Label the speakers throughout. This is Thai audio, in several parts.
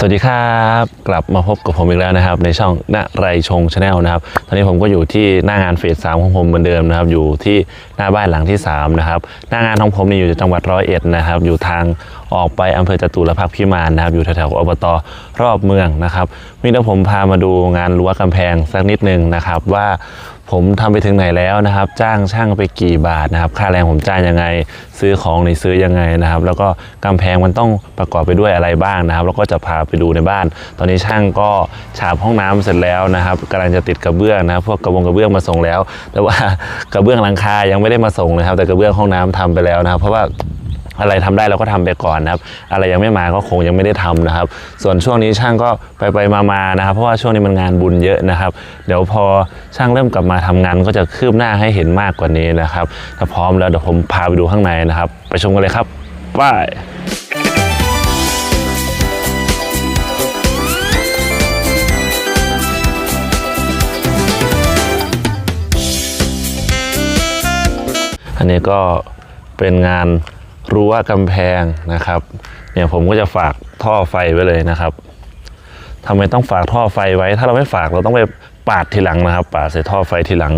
Speaker 1: สวัสดีครับ กลับมาพบกับผมอีกแล้วนะครับ ในช่องณไรชงชาแนลนะครับ ตอนนี้ผมก็อยู่ที่หน้างานเฟสสามของผมเหมือนเดิมนะครับ อยู่ที่หน้าบ้านหลังที่สามนะครับหน้างานของผมนี่อยู่จังหวัดร้อยเอ็ดนะครับ อยู่ทางออกไปอำเภอจตุรพักษ์พิมานนะครับ อยู่แถวๆอบตรอบเมืองนะครับวันนี้ผมพามาดูงานรั้วกำแพงสักนิดนึงนะครับว่า ผมทำไปถึงไหนแล้วนะครับ จ้างช่างไปกี่บาทนะครับ ค่าแรงผมจ่ายยังไง ซื้อของในซื้อยังไงนะครับ แล้วก็กำแพงมันต้องประกอบไปด้วยอะไรบ้างนะครับ แล้วก็จะพาไปดูในบ้าน ตอนนี้ช่างก็ฉาบห้องน้ำเสร็จแล้วนะครับกำลังจะติดกระเบื้องนะครับพวกกระบงกระเบื้องมาส่งแล้ว แต่ว่ากระเบื้องหลังคายังไม่ได้มาส่งนะครับ แต่กระเบื้องห้องน้ำทำไปแล้วนะครับ เพราะว่า อะไรทำได้เราก็ทำไปก่อนนะครับ อะไรยังไม่มาก็คงยังไม่ได้ทำนะครับ ส่วนช่วงนี้ช่างก็ไปไปมามานะครับ เพราะว่าช่วงนี้มันงานบุญเยอะนะครับ เดี๋ยวพอช่างเริ่มกลับมาทำงานก็จะคืบหน้าให้เห็นมากกว่านี้นะครับ ถ้าพร้อมแล้วเดี๋ยวผมพาไปดูข้างในนะครับ ไปชมกันเลยครับไปอันนี้ก็เป็นงาน รั้วกำแพงนะครับเนี่ยผมก็จะฝากท่อไฟไว้เลยนะครับทำไมต้องฝากท่อไฟไว้ ถ้าเราไม่ฝากเราต้องไปปาดทีหลังนะครับ ปาดใส่ท่อไฟทีหลัง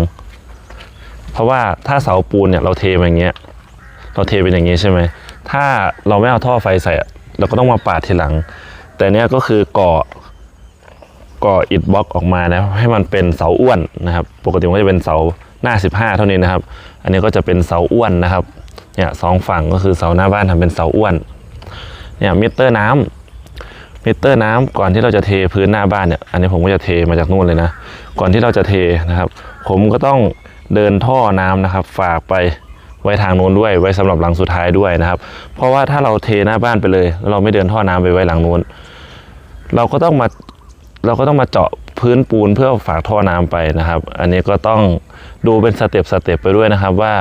Speaker 1: เพราะว่าถ้าเสาปูนเนี่ยเราเทมาอย่างเงี้ย เราเทเป็นอย่างนี้ใช่ไหมถ้าเราไม่เอาท่อไฟใส่ เราก็ต้องมาปาดทีหลัง แต่เนี้ยก็คือก่อก่ออิฐบล็อกออกมานะให้มันเป็นเสาอ้วนนะครับ ปกติมันก็จะเป็นเสาหน้า 15 เท่านี้นะครับ อันนี้ก็จะเป็นเสาอ้วนนะครับ เนี่ยสองฝั่งก็คือเสาหน้าบ้านทำเป็นเสาอ้วนเนี่ยมิเตอร์น้ำมิเตอร์น้ำก่อนที่เราจะเทพื้นหน้าบ้านเนี่ยอันนี้ผมก็จะเทมาจากนู่นเลยนะ ก่อนที่เราจะเทนะครับ ผมก็ต้องเดินท่อน้ำนะครับ ฝากไปไว้ทางโน้นด้วยไว้สำหรับหลังสุดท้ายด้วยนะครับ เพราะว่าถ้าเราเทหน้าบ้านไปเลยแล้วเราไม่เดินท่อน้ำไปไว้หลังโน้น เราก็ต้องมาเราก็ต้องมาเจาะพื้นปูนเพื่อฝากท่อน้ำไปนะครับ อันนี้ก็ต้องดูเป็นสเต็ปสเต็ปไปด้วยนะครับว่า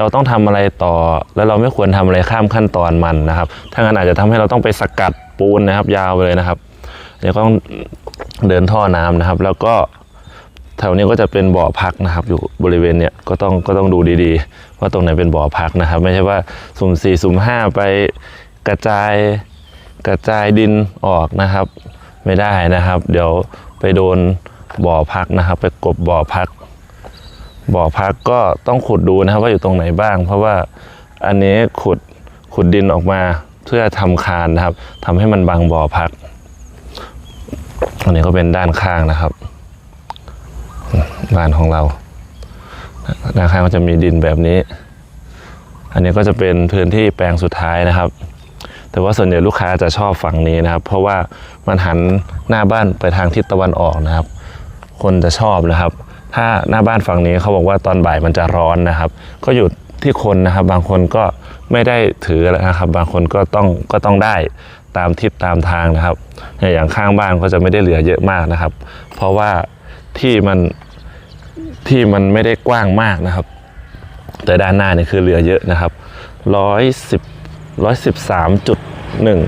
Speaker 1: เราต้องทำอะไรต่อ แล้วเราไม่ควรทำอะไรข้ามขั้นตอนมันนะครับ ถ้างั้นอาจจะทำให้เราต้องไปสกัดปูนนะครับ ยาวไปเลยนะครับอันนี้ก็ต้องเดินท่อน้ำนะครับ แล้วก็แถวนี้ก็จะเป็นบ่อพักนะครับ อยู่บริเวณเนี้ยก็ต้องก็ต้องดูดีๆ ว่าตรงไหนเป็นบ่อพักนะครับ ไม่ใช่ว่าสุ่มสี่สุ่มห้าไปกระจายกระจายดินออกนะครับ ไม่ได้นะครับ เดี๋ยวไปโดนบ่อพักนะครับ ไปกบบ่อพัก บ่อพักก็ต้องขุดดูนะครับว่าอยู่ตรงไหนบ้าง เพราะว่าอันนี้ขุดขุดดินออกมาเพื่อทำคานนะครับทำให้มันบังบ่อพัก อันนี้ก็เป็นด้านข้างนะครับบ้านของเราด้านข้างก็จะมีดินแบบนี้ อันนี้ก็จะเป็นพื้นที่แปลงสุดท้ายนะครับ แต่ว่าส่วนใหญ่ลูกค้าจะชอบฝั่งนี้นะครับ เพราะว่ามันหันหน้าบ้านไปทางทิศตะวันออกนะครับ คนจะชอบนะครับ ถ้าหน้าบ้านฝั่งนี้เขาบอกว่าตอนบ่ายมันจะร้อนนะครับ ก็อยู่ที่คนนะครับ บางคนก็ไม่ได้ถือนะครับ บางคนก็ต้องก็ต้องได้ตามทิศตามทางนะครับ อย่างข้างบ้านก็จะไม่ได้เหลือเยอะมากนะครับ เพราะว่าที่มันที่มันไม่ได้กว้างมากนะครับ แต่ด้านหน้านี่คือเหลือเยอะนะครับร้อยสิบร้อยสิบสามจุดหนึ่ง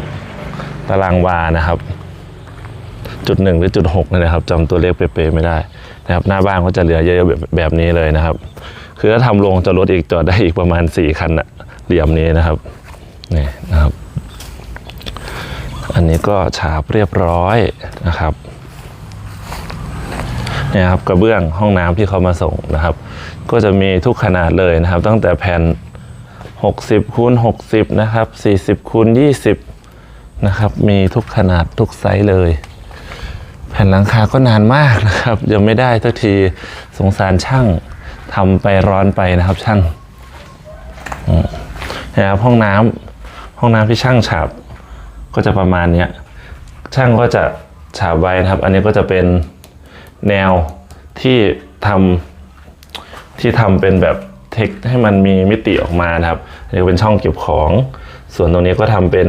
Speaker 1: ตารางวานะครับ จุดหนึ่งหรือจุดหกนี่นนะครับจำตัวเลขเป๊ะๆไม่ได้นะครับหน้าบ้านก็จะเหลือเยอะๆแบบนี้เลยนะครับ คือถ้าทำโรงจะลดอีกจอดได้อีกประมาณสี่คันอะเหลี่ยมนี้นะครับนี่นะครับ อันนี้ก็ฉาบเรียบร้อยนะครับเนี่ยครับกระเบื้องห้องน้ำที่เขามาส่งนะครับ ก็จะมีทุกขนาดเลยนะครับ ตั้งแต่แผ่น 60คูณ60 นะครับ 40คูณ20 นะครับ มีทุกขนาดทุกไซส์เลย แผ่นหลังคาก็นานมากนะครับ ยังไม่ได้ทักทีสงสารช่างทำไปร้อนไปนะครับช่างนะครับห้องน้ำห้องน้ำที่ช่างฉาบก็จะประมาณนี้ช่างก็จะฉาบไว้นะครับ อันนี้ก็จะเป็นแนวที่ทำที่ทำเป็นแบบเทคให้มันมีมิติออกมานะครับอันนี้เป็นช่องเก็บของ ส่วนตรงนี้ก็ทำเป็น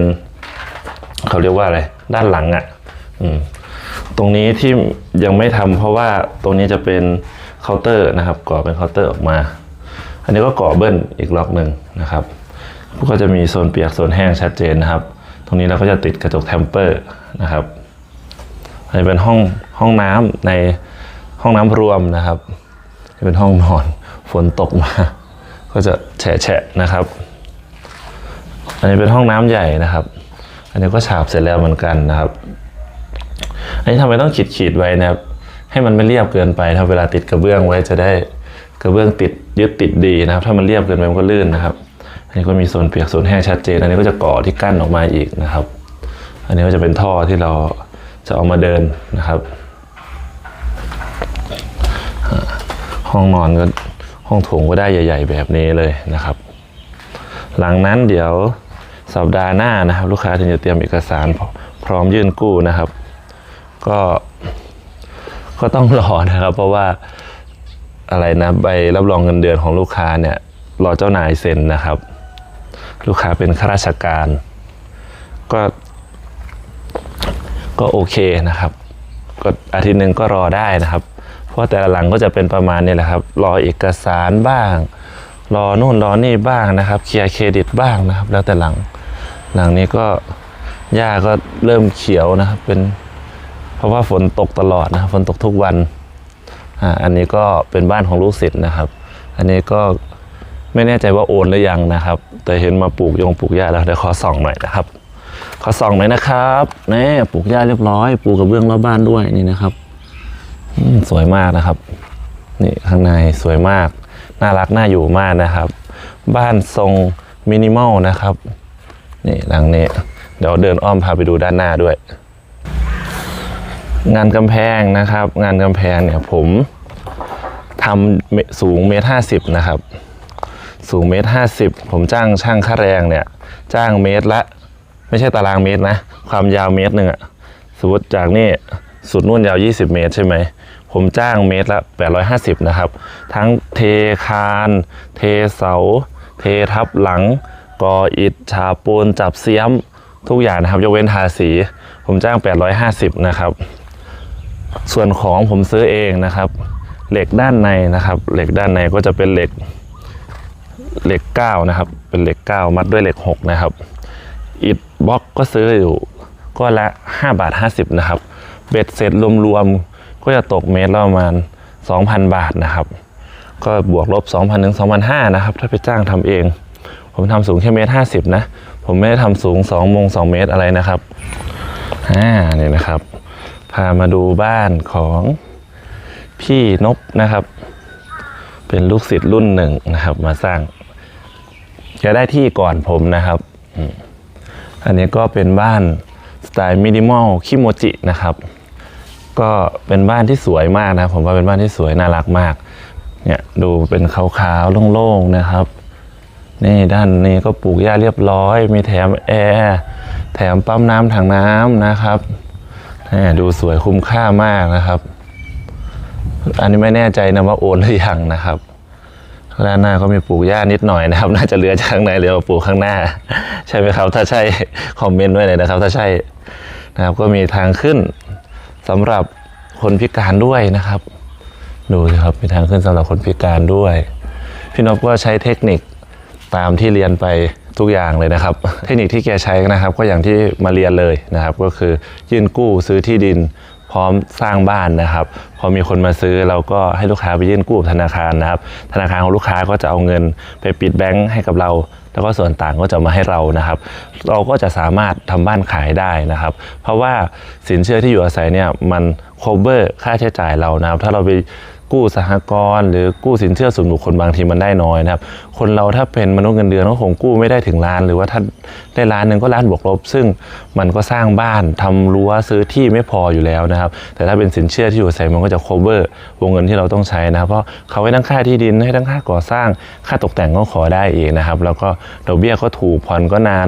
Speaker 1: เขาเรียกว่าอะไรด้านหลังอะ่ะอืม ตรงนี้ที่ยังไม่ทำเพราะว่าตรงนี้จะเป็นเคาน์เตอร์นะครับ ก่อเป็นเคาน์เตอร์ออกมา อันนี้ก็ก่อเบิ้ลอีกล็อกหนึ่งนะครับก็จะมีโซนเปียกโซนแห้งชัดเจนนะครับ ตรงนี้เราก็จะติดกระจกแทมเปอร์นะครับอันนี้เป็นห้องห้องน้ำในห้องน้ำรวมนะครับอันนี้เป็นห้องนอนฝนตกมา ก็จะแฉะๆนะครับ อันนี้เป็นห้องน้ำใหญ่นะครับ อันนี้ก็ฉาบเสร็จแล้วเหมือนกันนะครับ อันนี้ทำไมต้องขีดขีดๆไว้นะครับ ให้มันไม่เรียบเกินไปถ้าเวลาติดกระเบื้องไว้จะได้กระเบื้องติดยึดติดดีนะครับ ถ้ามันเรียบเกินไปมันก็ลื่นนะครับ อันนี้ก็มีส่วนเปียกส่วนแห้งชัดเจน อันนี้ก็จะก่อที่กั้นออกมาอีกนะครับ อันนี้ก็จะเป็นท่อที่เราจะเอามาเดินนะครับ ห้องนอนก็ห้องโถงก็ได้ใหญ่ ๆ แบบนี้เลยนะครับ หลังนั้นเดี๋ยวสัปดาห์หน้านะครับ ลูกค้าถึงจะเตรียมเอกสารพร้อมยื่นกู้นะครับ ก็ก็ต้องรอนะครับ เพราะว่าอะไรนะใบรับรองเงินเดือนของลูกค้าเนี่ยรอเจ้านายเซ็นนะครับ ลูกค้าเป็นข้าราชการ ก็ ก็โอเคนะครับ ก็อาทิตย์หนึ่งก็รอได้นะครับ เพราะแต่ละหลังก็จะเป็นประมาณนี้แหละครับ รอเอกสารบ้าง รอนู่นรอนี่บ้างนะครับ เคลียร์เครดิตบ้างนะครับ แล้วแต่หลัง หลังนี้ก็หญ้าก็เริ่มเขียวนะครับเป็น ราะว่าฝนตกตลอดนะครับฝนตกทุกวันอ่าอันนี้ก็เป็นบ้านของลูกศิษย์นะครับ อันนี้ก็ไม่แน่ใจว่าโอนหรือยังนะครับ แต่เห็นมาปลูกยงปลูกหญ้าแล้วเดี๋ยวขอส่องหน่อยนะครับ ขอส่องหน่อยนะครับนี่ปลูกหญ้าเรียบร้อยปลูกกับเบื้องรอบบ้านด้วยนี่นะครับสวยมากนะครับ นี่ข้างในสวยมาก น่ารักน่าอยู่มากนะครับ บ้านทรงมินิมอลนะครับ นี่หลังนี้ เดี๋ยวเดินอ้อมพาไปดูด้านหน้าด้วย งานกำแพงนะครับ งานกำแพงเนี่ยผมทำสูงเมตรห้าสิบนะครับ สูงเมตรห้าสิบผมจ้างช่างค่าแรงเนี่ยจ้างเมตรละ ไม่ใช่ตารางเมตรนะ ความยาวเมตรหนึ่งอะสมมติจากนี่สุดนู่นยาว 20 เมตรใช่ไหม ผมจ้างเมตรละ 850 นะครับ ทั้งเทคาน เทเสา เททับหลังกออิฐฉาปูนจับเสียม ทุกอย่างนะครับ ยกเว้นทาสี ผมจ้าง 850 นะครับ ส่วนของผมซื้อเองนะครับ เหล็กด้านในนะครับ เหล็กด้านในก็จะเป็นเหล็กเหล็ก9นะครับ เป็นเหล็ก9มัดด้วยเหล็ก6นะครับอิฐบล็อกก็ซื้ออยู่ก็ละ5บาท50นะครับ เบ็ดเสร็จรวมๆก็จะตกเมตรละประมาณ2,000บาทนะครับ ก็บวกลบ2,000ถึง2,500นะครับ ถ้าไปจ้างทำเอง ผมทำสูงแค่เมตร50นะ ผมไม่ได้ทำสูง2โมง2เมตรอะไรนะครับอ่านี่นะครับ พามาดูบ้านของพี่นบนะครับ เป็นลูกศิษย์รุ่นหนึ่งนะครับ มาสร้างจะได้ที่ก่อนผมนะครับ อันนี้ก็เป็นบ้านสไตล์มินิมอลคิโมจินะครับ ก็เป็นบ้านที่สวยมากนะผมว่าเป็นบ้านที่สวยน่ารักมาก เนี่ยดูเป็นขาวๆโล่งๆนะครับ นี่ด้านนี้ก็ปลูกหญ้าเรียบร้อย มีแถมแอร์แถมปั๊มน้ำถังน้ำนะครับ ดูสวยคุ้มค่ามากนะครับ อันนี้ไม่แน่ใจนะว่าโอนหรือยังนะครับด้านหน้าก็มีปลูกหญ้านิดหน่อยนะครับ น่าจะเหลือจากข้างในเหลือมาปลูกข้างหน้า ใช่ไหมครับ ถ้าใช่คอมเมนต์ไว้เลยนะครับ ถ้าใช่นะครับ ก็มีทางขึ้นสำหรับคนพิการด้วยนะครับ ดูสิครับมีทางขึ้นสำหรับคนพิการด้วย พี่นพก็ใช้เทคนิคตามที่เรียนไป ทุกอย่างเลยนะครับ เทคนิคที่แกใช้นะครับ ก็อย่างที่มาเรียนเลยนะครับ ก็คือยื่นกู้ซื้อที่ดินพร้อมสร้างบ้านนะครับ พอมีคนมาซื้อเราก็ให้ลูกค้าไปยื่นกู้ธนาคารนะครับ ธนาคารของลูกค้าก็จะเอาเงินไปปิดแบงค์ให้กับเรา แล้วก็ส่วนต่างก็จะมาให้เรานะครับ เราก็จะสามารถทำบ้านขายได้นะครับ เพราะว่าสินเชื่อที่อยู่อาศัยเนี่ยมัน cover ค่าใช้จ่ายเรานะครับ ถ้าเราไป กู้สหกรณ์หรือกู้สินเชื่อส่วนบุคคลบางทีมันได้น้อยนะครับ คนเราถ้าเป็นมนุษย์เงินเดือนก็คงกู้ไม่ได้ถึงล้าน หรือว่าถ้าได้ล้านหนึ่งก็ล้านบวกลบ ซึ่งมันก็สร้างบ้านทำรั้วซื้อที่ไม่พออยู่แล้วนะครับ แต่ถ้าเป็นสินเชื่อที่อยู่อาศัยมันก็จะ cover วงเงินที่เราต้องใช้นะครับ เพราะเขาให้ทั้งค่าที่ดินให้ทั้งค่าก่อสร้างค่าตกแต่งก็ขอได้เองนะครับ แล้วก็ดอกเบี้ยก็ถูกผ่อนก็นาน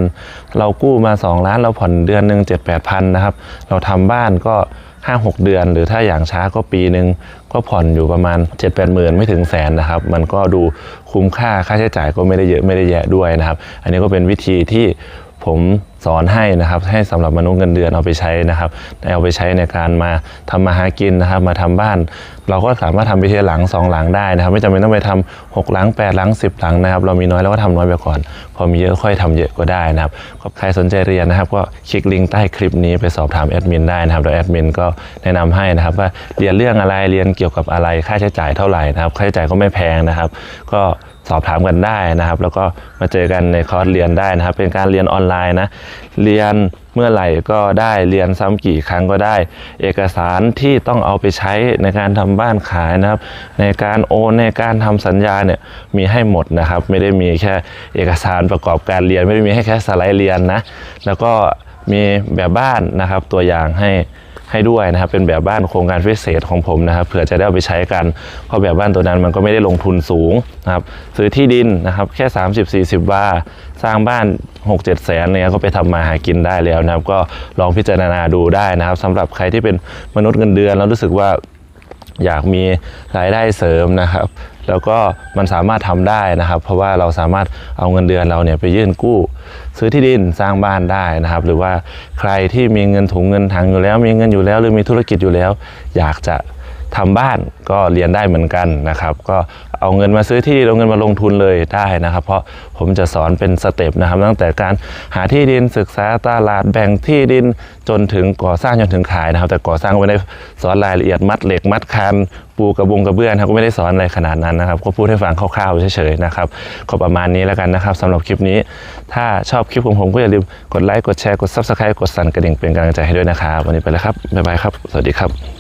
Speaker 1: เรากู้มา 2 ล้านเราผ่อนเดือนหนึ่งเจ็ดแปดพันนะครับ เราทำบ้านก็ ห้าหกเดือน หรือถ้าอย่างช้าก็ปีหนึ่งก็ผ่อนอยู่ประมาณ 7 8 0 0 0 0ไม่ถึงแสนนะครับ มันก็ดูคุ้มค่าค่าใช้จ่ายก็ไม่ได้เยอะไม่ได้แยะด้วยนะครับ อันนี้ก็เป็นวิธีที่ผม สอนให้นะครับให้สำหรับมนุษย์เงินเดือนเอาไปใช้นะครับเอาไปใช้ในการมาทำมาหากินนะครับ มาทำบ้าน เราก็สามารถทำไปทีหลังสองหลังได้นะครับ ไม่จำเป็นต้องไปทำหกหลังแปดหลังสิบหลังนะครับ เรามีน้อยเราก็ทำน้อยไปก่อน พอมีเยอะค่อยทำเยอะก็ได้นะครับก็ใครสนใจเรียนนะครับ ก็คลิกลิงก์ใต้คลิปนี้ไปสอบถามแอดมินได้นะครับแล้วแอดมินก็แนะนำให้นะครับว่าเรียนเรื่องอะไรเรียนเกี่ยวกับอะไรค่าใช้จ่ายเท่าไหร่นะครับ ค่าใช้จ่ายก็ไม่แพงนะครับ ก็ สอบถามกันได้นะครับ แล้วก็มาเจอกันในคอร์สเรียนได้นะครับ เป็นการเรียนออนไลน์นะ เรียนเมื่อไหร่ก็ได้เรียนซ้ำกี่ครั้งก็ได้ เอกสารที่ต้องเอาไปใช้ในการทำบ้านขายนะครับ ในการโอนในการทำสัญญาเนี่ยมีให้หมดนะครับ ไม่ได้มีแค่เอกสารประกอบการเรียน ไม่ได้มีให้แค่สไลด์เรียนนะแล้วก็มีแบบบ้านนะครับตัวอย่างให้ ให้ด้วยนะครับเป็นแบบบ้านโครงการพิเศษของผมนะครับเผื่อจะได้เอาไปใช้กัน เพราะแบบบ้านตัวนั้นมันก็ไม่ได้ลงทุนสูงนะครับซื้อที่ดินนะครับแค่ 30-40 บาทสร้างบ้าน 6-7 แสนเนี่ยก็ไปทำมาหากินได้แล้วนะครับ ก็ลองพิจารณาดูได้นะครับสำหรับใครที่เป็นมนุษย์เงินเดือนแล้วรู้สึกว่าอยากมีรายได้เสริมนะครับ แล้วก็มันสามารถทำได้นะครับ เพราะว่าเราสามารถเอาเงินเดือนเราเนี่ยไปยื่นกู้ ซื้อที่ดินสร้างบ้านได้นะครับ หรือว่าใครที่มีเงินถุงเงินถังอยู่แล้ว มีเงินอยู่แล้วหรือมีธุรกิจอยู่แล้ว อยากจะทำบ้านก็เรียนได้เหมือนกันนะครับ ก็ เอาเงินมาซื้อที่ดินเอาเงินมาลงทุนเลยได้นะครับ เพราะผมจะสอนเป็นสเต็ปนะครับ ตั้งแต่การหาที่ดินศึกษาตลาดแบ่งที่ดินจนถึงก่อสร้างจนถึงขายนะครับ แต่ก่อสร้างก็ไม่ได้สอนรายละเอียดมัดเหล็กมัดคานปูกระบุงกระเบื้องนะครับก็ไม่ได้สอนอะไรขนาดนั้นนะครับ ก็พูดให้ฟังคร่าวๆเฉยๆนะครับก็ประมาณนี้แล้วกันนะครับสำหรับคลิปนี้ ถ้าชอบคลิปของผมก็อย่าลืมกดไลค์กดแชร์กด subscribe กดสั่นกระดิ่งเป็นกำลังใจให้ด้วยนะครับวันนี้ไปแล้วครับบ๊ายบายครับ สวัสดีครับ